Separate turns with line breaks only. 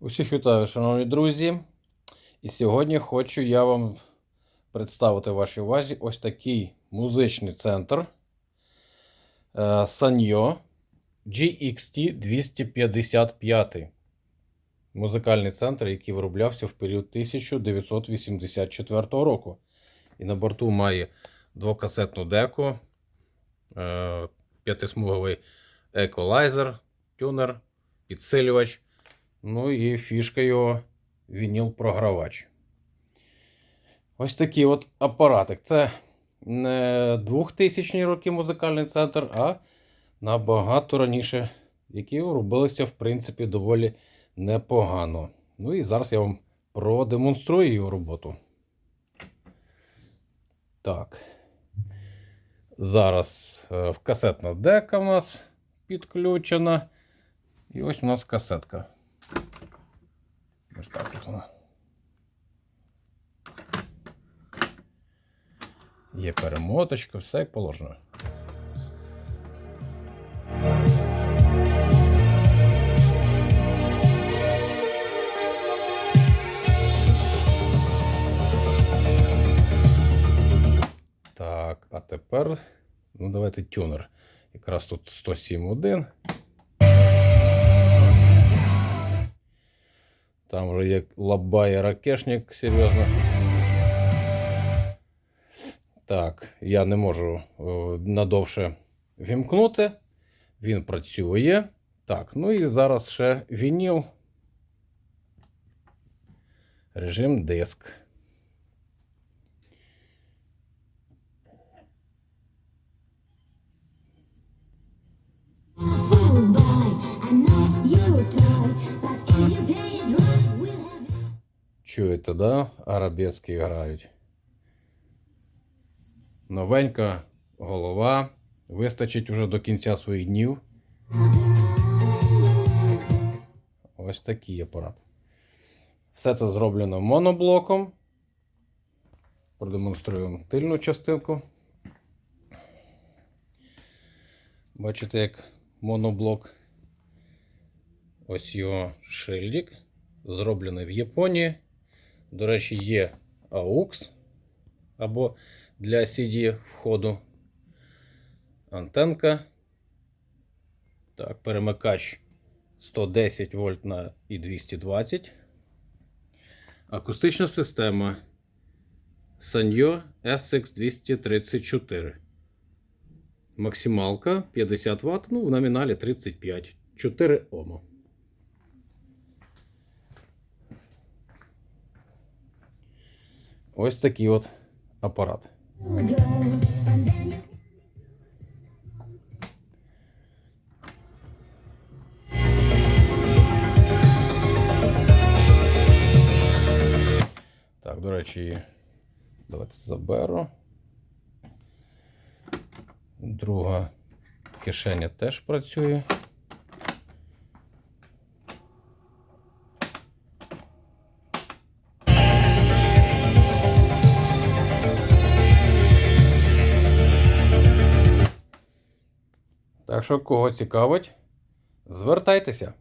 Усіх вітаю, шановні друзі. І сьогодні хочу я вам представити вашій увазі ось такий музичний центр е, Sanyo GXT 255. Музикальний центр, який вироблявся в період 1984 року. І на борту має двокасетну деку, е, п'ятисмуговий еколайзер, тюнер, підсилювач. Ну і фішка його вініл-програвач. Ось такий от апаратик. Це не 2000 роки музикальний центр, а набагато раніше, які робилися, в принципі, доволі непогано. Ну і зараз я вам продемонструю його роботу. Так. Зараз е, касетна дека у нас підключена. І ось у нас касетка. Ось так от вона. Є перемоточка, все як положено. Так, а тепер, ну давайте тюнер. Якраз тут 107.1. Там вже є лабай ракешник, серйозно. Так, я не можу о, надовше вімкнути. Він працює. Так, ну і зараз ще вініл. Режим диск.
fool
Чуєте, да? Арабески грають. Новенька голова. Вистачить вже до кінця своїх днів. Ось такий апарат. Все це зроблено моноблоком. Продемонструємо тильну частинку. Бачите, як моноблок. Ось його шильдик. Зроблений в Японії. До речі, є AUX або для CD входу. Антенка. Так, перемикач 110 вольт на і 220. Акустична система Sanyo SX234. Максималка 50 Вт, ну в номіналі 35. 4 Омо. Ось такий от апарат. Так, до речі, давайте заберу. Друга кишеня теж працює. Так що, кого цікавить, звертайтеся.